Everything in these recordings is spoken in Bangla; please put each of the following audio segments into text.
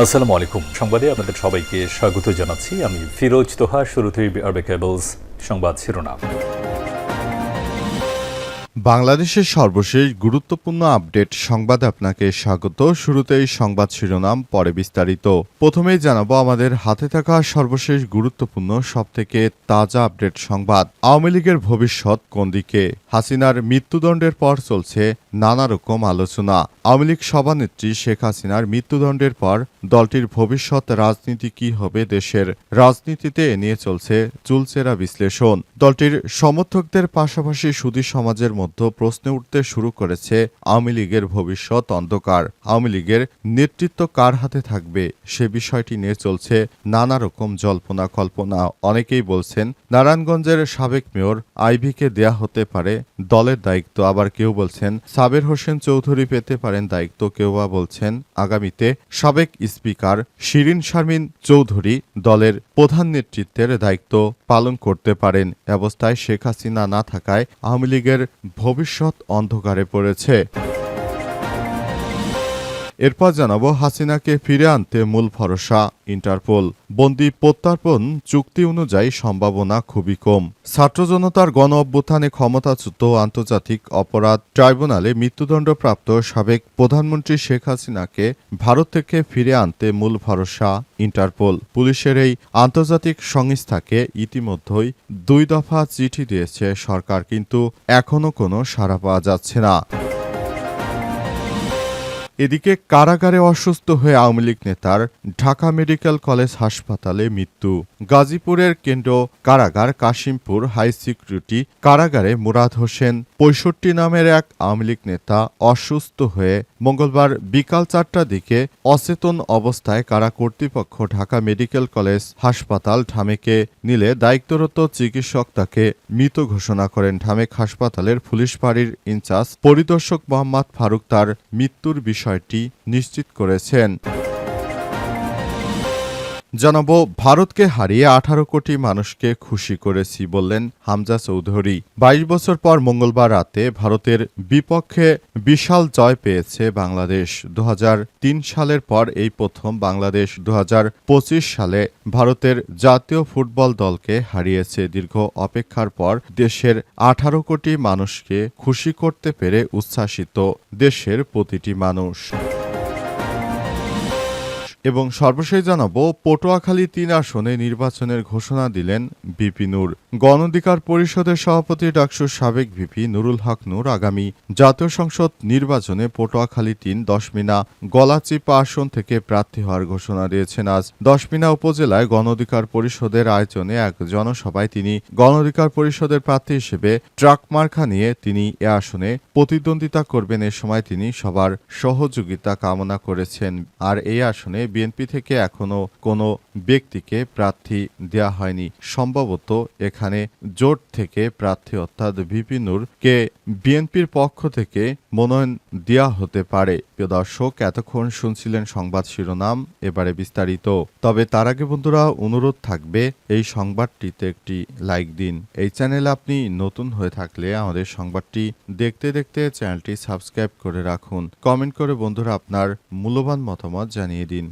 আসসালামু আলাইকুম। সংবাদে আপনাদের সবাইকে স্বাগত জানাচ্ছি। আমি ফিরোজ তোহা, শুরুতেই আরবে কেবলস সংবাদ শিরোনাম। বাংলাদেশের সর্বশেষ গুরুত্বপূর্ণ আপডেট সংবাদে আপনাকে স্বাগত। শুরুতেই সংবাদ শিরোনাম, পরে বিস্তারিত। প্রথমেই জানাব, আমাদের হাতে থাকা সর্বশেষ গুরুত্বপূর্ণ, সবথেকে তাজা আপডেট সংবাদ। আওয়ামী লীগের ভবিষ্যৎ কোন দিকে? হাসিনার মৃত্যুদণ্ডের পর চলছে নানা রকম আলোচনা। আওয়ামী লীগ সভানেত্রী শেখ হাসিনার মৃত্যুদণ্ডের পর দলটির ভবিষ্যৎ রাজনীতি কি হবে দেশের রাজনীতিতে নিয়ে চলছে চুলচেরা বিশ্লেষণ। দলটির সমর্থকদের পাশাপাশি সুদী সমাজের মধ্যে প্রশ্ন উঠতে শুরু করেছে আওয়ামী লীগের ভবিষ্যৎ অন্ধকার। আওয়ামী লীগের নেতৃত্ব কার হাতে থাকবে সে বিষয়টি নিয়ে চলছে নানা রকম জল্পনা কল্পনা। অনেকেই বলছেন, নারায়ণগঞ্জের সাবেক মেয়র আইভিকে দেয়া হতে পারে দলের দায়িত্ব। আবার কেউ বলছেন সাবের হোসেন চৌধুরী পেতে পারেন দায়িত্ব। কেউ বলছেন, আগামীতে সাবেক স্পিকার শিরিন শারমিন চৌধুরী দলের প্রধান নেতৃত্বের দায়িত্ব পালন করতে পারেন। অবস্থায় শেখ হাসিনা না থাকায় আওয়ামী লীগের ভবিষ্যৎ অন্ধকারে পড়েছে। এরপর জানাব হাসিনাকে ফিরে আনতে মূল ভরসা, ইন্টারপোল। বন্দি প্রত্যার্পণ চুক্তি অনুযায়ী সম্ভাবনা খুবই কম। ছাত্র জনতার গণ অভ্যুত্থানে ক্ষমতাচ্যুত আন্তর্জাতিক অপরাধ ট্রাইব্যুনালে মৃত্যুদণ্ডপ্রাপ্ত সাবেক প্রধানমন্ত্রী শেখ হাসিনাকে ভারত থেকে ফিরে আনতে মূল ভরসা, ইন্টারপোল। পুলিশের এই আন্তর্জাতিক সংস্থাকে ইতিমধ্যেই দুই দফা চিঠি দিয়েছে সরকার, কিন্তু এখনও কোনো সাড়া পাওয়া যাচ্ছে না। এদিকে কারাগারে অসুস্থ হয়ে আওয়ামী লীগ নেতার ঢাকা মেডিকেল কলেজ হাসপাতালে মৃত্যু। গাজীপুরের কেন্দ্র কারাগার কাশিমপুর হাই সিকিউরিটি কারাগারে মুরাদ হোসেন। পঁয়ষট্টি নামের এক আওয়ামী লীগ নেতা অসুস্থ হয়ে মঙ্গলবার বিকাল চারটার দিকে অচেতন অবস্থায় কারা কর্তৃপক্ষ ঢাকা মেডিকেল কলেজ হাসপাতাল ঢামেকে নিলে দায়িত্বরত চিকিৎসক তাকে মৃত ঘোষণা করেন। ঢামেক হাসপাতালের পুলিশ ফাঁড়ির ইনচার্জ পরিদর্শক মোহাম্মদ ফারুক তার মৃত্যুর বিষয়টি নিশ্চিত করেছেন। জানাব, ভারতকে হারিয়ে আঠারো কোটি মানুষকে খুশি করেছি বললেন হামজা চৌধুরী। বাইশ বছর পর মঙ্গলবার রাতে ভারতের বিপক্ষে বিশাল জয় পেয়েছে বাংলাদেশ। দুহাজার তিন সালের পর এই প্রথম বাংলাদেশ। দুহাজার পঁচিশ সালে ভারতের জাতীয় ফুটবল দলকে হারিয়েছে। দীর্ঘ অপেক্ষার পর দেশের আঠারো কোটি মানুষকে খুশি করতে পেরে উচ্ছ্বাসিত দেশের প্রতিটি মানুষ। এবং সর্বশেষ জানাব, পটুয়াখালী তিন আসনে নির্বাচনের ঘোষণা দিলেন বিপি নূর। গণ অধিকার পরিষদের সভাপতি ডাকসুর সাবেক ভিপি নুরুল হক নূর আগামী জাতীয় সংসদ নির্বাচনে পটুয়াখালী তিন দশমিনা গলাচিপা আসন থেকে প্রার্থী হওয়ার ঘোষণা দিয়েছেন আজ। দশমিনা উপজেলায় গণ অধিকার পরিষদের আয়োজনে এক জনসভায় তিনি গণ অধিকার পরিষদের প্রার্থী হিসেবে ট্রাক মার্খা নিয়ে তিনি এ আসনে প্রতিদ্বন্দ্বিতা করবেন। এ সময় তিনি সবার সহযোগিতা কামনা করেছেন। আর এই আসনে বিএনপি থেকে এখনও কোনো ব্যক্তিকে প্রার্থী দেয়া হয়নি। সম্ভবত এখানে জোট থেকে প্রার্থী অর্থাৎ ভিপি নূরকে বিএনপির পক্ষ থেকে মনোনয়ন দেওয়া হতে পারে। প্রিয় দর্শক, এতক্ষণ শুনছিলেন সংবাদ শিরোনাম, এবারে বিস্তারিত। তবে তার আগে বন্ধুরা, অনুরোধ থাকবে এই সংবাদটিতে একটি লাইক দিন। এই চ্যানেল আপনি নতুন হয়ে থাকলে আমাদের সংবাদটি দেখতে দেখতে চ্যানেলটি সাবস্ক্রাইব করে রাখুন। কমেন্ট করে বন্ধুরা আপনার মূল্যবান মতামত জানিয়ে দিন।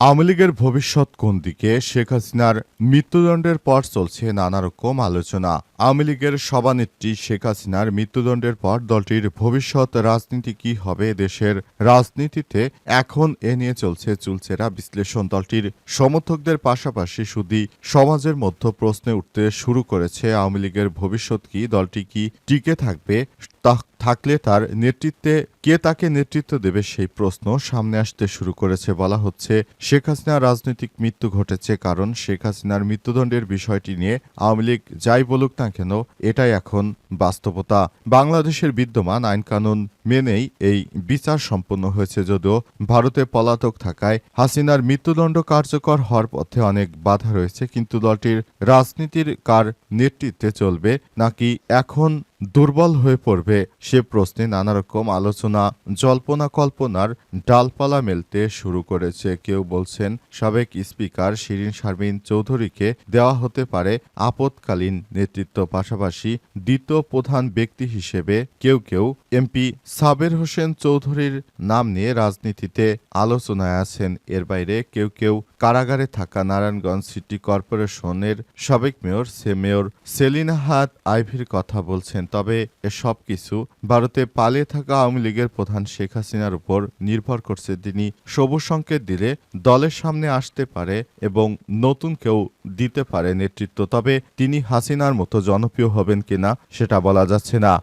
আওয়ামী লীগের ভবিষ্যৎ কোন দিকে? শেখ হাসিনার মৃত্যুদণ্ডের পর চলছে নানা রকম আলোচনা। আওয়ামী লীগের সভানেত্রী শেখ হাসিনার মৃত্যুদণ্ডের পর দলটির ভবিষ্যৎ রাজনীতি কি হবে দেশের রাজনীতিতে? এখন এ নিয়ে চলছে চুলচেরা বিশ্লেষণ। দলটির সমর্থকদের পাশাপাশি শুধু সমাজের মধ্যে প্রশ্নে উঠতে শুরু করেছে। আওয়ামী লীগের ভবিষ্যৎ কি? দলটি কি টিকে থাকবে? থাকলে তার নেতৃত্বে, কে তাকে নেতৃত্ব দেবে সেই প্রশ্ন সামনে আসতে শুরু করেছে বলা হচ্ছে, শেখ হাসিনার রাজনৈতিক মৃত্যু ঘটেছে কারণ শেখ হাসিনার মৃত্যুদণ্ডের বিষয়টি নিয়ে আওয়ামী লীগ যাই বলুক না কেন, এটাই এখন বাস্তবতা। বাংলাদেশের বিদ্যমান আইনকানুন মেনেই এই বিচার সম্পন্ন হয়েছে যদিও ভারতে পলাতক থাকায় হাসিনার মৃত্যুদণ্ড কার্যকর হওয়ার পথে অনেক বাধা রয়েছে, কিন্তু দলটির রাজনীতির কার নেতৃত্বে চলবে নাকি এখন দুর্বল হয়ে পড়বে সে প্রশ্নে নানা রকম আলোচনা, জল্পনা কল্পনার ডালপালা মেলতে শুরু করেছে। কেউ বলছেন, সাবেক স্পিকার শিরিন শারমিন চৌধুরীকে দেওয়া হতে পারে আপৎকালীন নেতৃত্ব, পাশাপাশি দ্বিতীয় প্রধান ব্যক্তি হিসেবে কেউ কেউ এমপি সাবের হোসেন চৌধুরীর নাম নিয়ে রাজনীতিতে আলোচনায় আছেন। এর বাইরে কেউ কেউ কারাগারে থাকা নারায়ণগঞ্জ সিটি কর্পোরেশনের সাবেক মেয়র, সে মেয়র সেলিনা হাত আইভির কথা বলছেন। তবে এসব কিছু ভারতে পালিয়ে থাকা আওয়ামী লীগের প্রধান শেখ হাসিনার উপর নির্ভর করছে। তিনি সবুজ সংকেত দিলে দলের সামনে আসতে পারে এবং নতুন কেউ দিতে পারে নেতৃত্ব। তবে তিনি হাসিনার মতো জনপ্রিয় হবেন কিনা সেটা বলা যাচ্ছে না।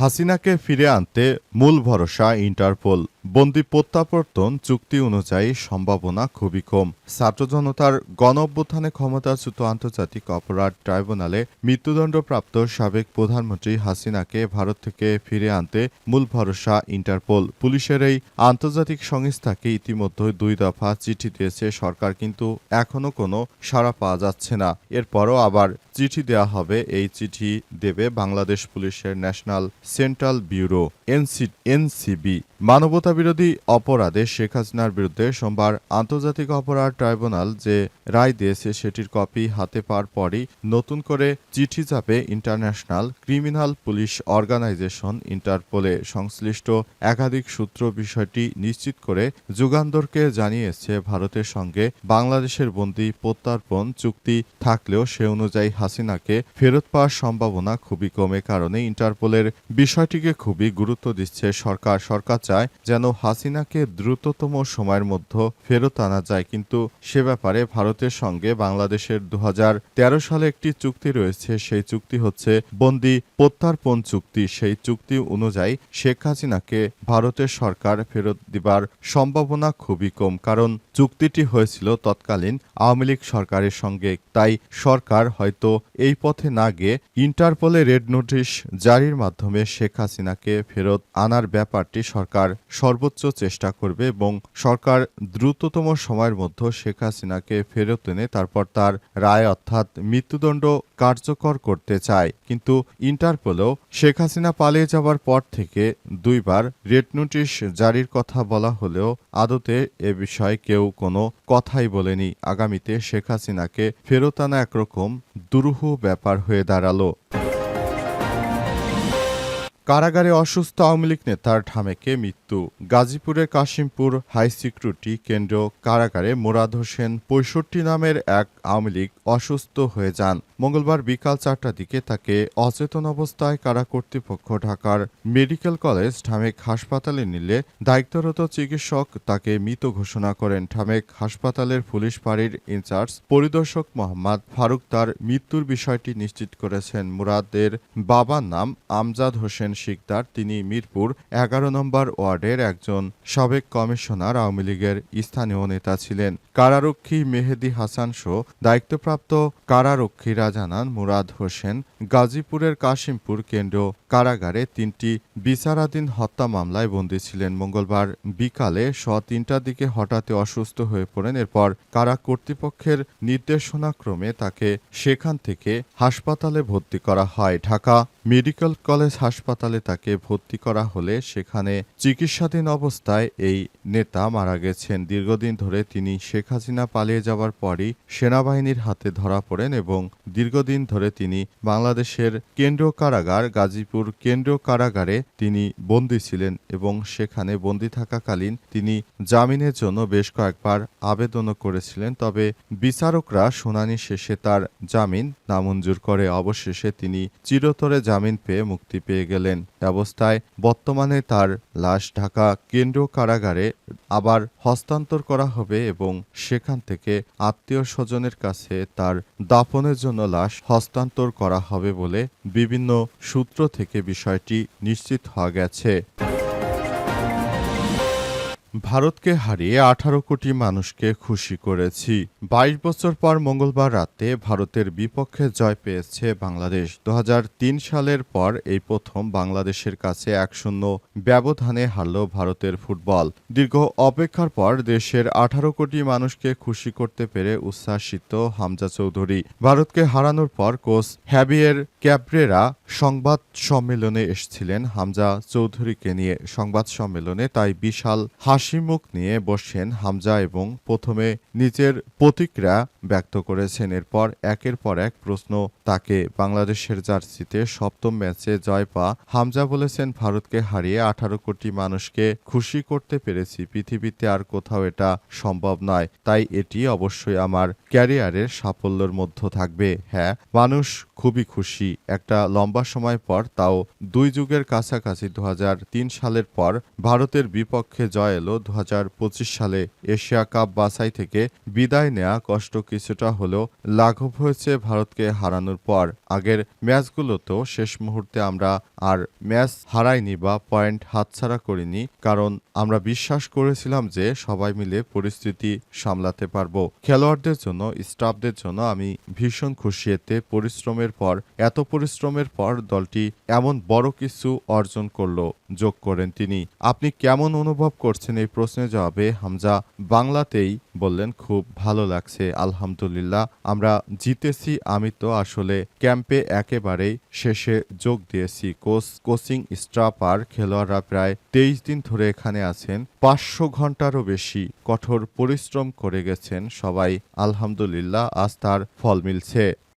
হাসিনাকে ফিরে আনতে মূল ভরসা ইন্টারপোল। বন্দি প্রত্যাবর্তন চুক্তি অনুযায়ী সম্ভাবনা খুবই কম। ছাত্র জনতার গণ অভ্যুত্থানে ক্ষমতাচ্যুত আন্তর্জাতিক অপরাধ ট্রাইব্যুনালে মৃত্যুদণ্ডপ্রাপ্ত সাবেক প্রধানমন্ত্রী হাসিনাকে ভারত থেকে ফিরে আনতে মূল ভরসা ইন্টারপোল। পুলিশের এই আন্তর্জাতিক সংস্থাকে ইতিমধ্যে দুই দফা চিঠি দিয়েছে সরকার, কিন্তু এখনও কোনো সাড়া পাওয়া যাচ্ছে না। এরপরও আবার চিঠি দেওয়া হবে, এই চিঠি দেবে বাংলাদেশ পুলিশের national central bureau, NC, NCB. মানবতা বিরোধী অপরাধে শেখ হাসিনার বিরুদ্ধে সোমবার আন্তর্জাতিক অপরাধ ট্রাইব্যুনাল যে রায় দিয়েছে সেটির কপি হাতে পাওয়ার পরই নতুন করে চিঠি যাবে ইন্টারন্যাশনাল ক্রিমিনাল পুলিশ অর্গানাইজেশন ইন্টারপোলে সংশ্লিষ্ট একাধিক সূত্র বিষয়টি নিশ্চিত করে যুগান্তরকে জানিয়েছে ভারতের সঙ্গে বাংলাদেশের বন্দি প্রত্যার্পণ চুক্তি থাকলেও সে অনুযায়ী হাসিনাকে ফেরত পাওয়ার সম্ভাবনা খুবই কমে কারণে ইন্টারপোলের বিষয়টিকে খুবই গুরুত্ব দিচ্ছে সরকার। সরকার চায় যেন হাসিনাকে দ্রুততম সময়ের মধ্যে ফেরত আনা যায়। কিন্তু সে ব্যাপারে ভারতের সঙ্গে বাংলাদেশের দু হাজার তেরো সালে একটি চুক্তি রয়েছে। সেই চুক্তি হচ্ছে বন্দি প্রত্যার্পণ চুক্তি। সেই চুক্তি অনুযায়ী শেখ হাসিনাকে ভারতের সরকার ফেরত দিবার সম্ভাবনা খুবই কম। কারণ চুক্তিটি হয়েছিল তৎকালীন আওয়ামী লীগ সরকারের সঙ্গে। তাই সরকার হয়তো এই পথে না গিয়ে ইন্টারপোলে রেড নোটিশ জারির মাধ্যমে শেখ হাসিনাকে ফেরত আনার ব্যাপারটি সরকার সর্বোচ্চ চেষ্টা করবে এবং সরকার দ্রুততম সময়ের মধ্যে শেখ হাসিনাকে ফেরত এনে তারপর তার রায় অর্থাৎ মৃত্যুদণ্ড কার্যকর করতে চায়। কিন্তু ইন্টারপোলেও শেখ হাসিনা পালিয়ে যাওয়ার পর থেকে দুইবার রেড নোটিশ জারির কথা বলা হলেও আদতে এ বিষয়ে কেউ কোনো কথাই বলেনি। আগামীতে শেখ হাসিনাকে ফেরত আনা একরকম দুরূহ ব্যাপার হয়ে দাঁড়াল। কারাগারে অসুস্থ আওয়ামী লীগ নেতার ঢামেকে মৃত্যু গাজীপুরের কাশিমপুর হাই সিকিউরিটি কেন্দ্র কারাগারে মুরাদ হোসেন পঁয়ষট্টি নামের এক আওয়ামী লীগ অসুস্থ হয়ে যান। মঙ্গলবার বিকাল চারটার দিকে তাকে অচেতন অবস্থায় কারা কর্তৃপক্ষ ঢাকার মেডিকেল কলেজ ঢামেক হাসপাতালে নিলে দায়িত্বরত চিকিৎসক তাকে মৃত ঘোষণা করেন। ঢামেক হাসপাতালের পুলিশ ফাঁড়ির ইনচার্জ পরিদর্শক মোহাম্মদ ফারুক তার মৃত্যুর বিষয়টি নিশ্চিত করেছেন। মুরাদের বাবার নাম আমজাদ হোসেন শিকদার। তিনি মিরপুর এগারো নম্বর ওয়ার্ডের একজন সাবেক কমিশনার আওয়ামী লীগের স্থানীয় নেতা ছিলেন। কারারক্ষী মেহেদি হাসান শো দায়িত্বপ্রাপ্ত কারারক্ষীরা জানান মুরাদ হোসেন গাজীপুরের কাশিমপুর কেন্দ্র কারাগারে তিনটি বিচারাধীন হত্যা মামলায় বন্দী ছিলেন। মঙ্গলবার বিকালে স তিনটার দিকে হঠাৎ অসুস্থ হয়ে পড়েন। এরপর কারা কর্তৃপক্ষের নির্দেশনাক্রমে তাকে সেখান থেকে হাসপাতালে ভর্তি করা হয়। ঢাকা মেডিকেল কলেজ হাসপাতালে তাকে ভর্তি করা হলে সেখানে চিকিৎসাধীন অবস্থায় এই নেতা মারা গেছেন। দীর্ঘদিন ধরে তিনি শেখ হাসিনা পালিয়ে যাওয়ার পরই সেনাবাহিনীর হাতে ধরা পড়েন এবং দীর্ঘদিন ধরে তিনি বাংলাদেশের কেন্দ্রীয় কারাগার গাজীপুর কেন্দ্রীয় কারাগারে তিনি বন্দী ছিলেন এবং সেখানে বন্দী থাকাকালীন তিনি জামিনের জন্য বেশ কয়েকবার আবেদনও করেছিলেন। তবে বিচারকরা শুনানি শেষে তার জামিন নামঞ্জুর করে। অবশেষে তিনি চিরতরে জামিন পেয়ে মুক্তি পেয়ে গেলেন। অবস্থায় বর্তমানে তার লাশ ঢাকা কেন্দ্রীয় কারাগারে আবার হস্তান্তর করা হবে এবং সেখান থেকে আত্মীয় স্বজনের কাছে তার দাফনের জন্য লাশ হস্তান্তর করা হবে বলে বিভিন্ন সূত্র থেকে বিষয়টি নিশ্চিত হওয়া গেছে। ভারতকে হারিয়ে আঠারো কোটি মানুষকে খুশি করেছি। বাইশ বছর পর মঙ্গলবার রাতে ভারতের বিপক্ষে জয় পেয়েছে বাংলাদেশ। দু সালের পর এই প্রথম বাংলাদেশের কাছে এক শূন্য ব্যবধানে হারল ভারতের ফুটবল। দীর্ঘ অপেক্ষার পর দেশের আঠারো কোটি মানুষকে খুশি করতে পেরে উচ্ছ্বাসিত হামজা চৌধুরী। ভারতকে হারানোর পর কোচ হ্যাবিয়ের ক্যাব্রেরা সংবাদ সম্মেলনে এসেছিলেন হামজা চৌধুরীকে নিয়ে। সংবাদ সম্মেলনে তাই বিশাল হাসি মুখ নিয়ে বসছেন হামজা এবং প্রথমে নিজের প্রতিক্রিয়া ব্যক্ত করেছেন, এরপর একের পর এক প্রশ্ন তাকে বাংলাদেশের জার্সিতে সপ্তম ম্যাচে জয় পা হামজা বলেছেন, ভারতকে হারিয়ে আঠারো কোটি মানুষকে খুশি করতে পেরেছি, পৃথিবীতে আর কোথাও এটা সম্ভব নয়। তাই এটি অবশ্যই আমার ক্যারিয়ারের সাফল্যের মধ্য থাকবে। হ্যাঁ মানুষ খুবই খুশি। একটা লম্বা সময় পর তাও দুই যুগের কাছাকাছি দু হাজার তিন সালের পর ভারতের বিপক্ষে জয় এলো দু সালে এশিয়া কাপ বাছাই থেকে বিদায় নেওয়া কষ্ট কিছুটা হলেও লাঘব হয়েছে ভারতকে হারানোর পর। আগের ম্যাচগুলোতেও শেষ মুহূর্তে আমরা আর ম্যাচ হারাইনি বা পয়েন্ট হাতছাড়া করিনি, কারণ আমরা বিশ্বাস করেছিলাম যে সবাই মিলে পরিস্থিতি সামলাতে পারব। খেলোয়াড়দের জন্য, স্টাফদের জন্য আমি ভীষণ খুশি এতে পরিশ্রমের পর, এত পরিশ্রমের পর দলটি এমন বড় কিছু অর্জন করল, যোগ করেন তিনি। আপনি কেমন অনুভব করছেন এই প্রশ্নের জবাবে? হামজা বাংলাতেই বললেন, খুব ভালো লাগছে, আলহামদুলিল্লাহ। আমরা জিতেছি, আমি তো আসলে ক্যাম্পে একেবারেই শেষে যোগ দিয়েছি। কোচ, কোচিং স্টাফ আর খেলোয়াড়রা প্রায় তেইশ দিন ধরে এখানে আছেন। পাঁচশো ঘন্টারও বেশি কঠোর পরিশ্রম করে গেছেন সবাই। আলহামদুলিল্লাহ, আজ তার ফল মিলছে।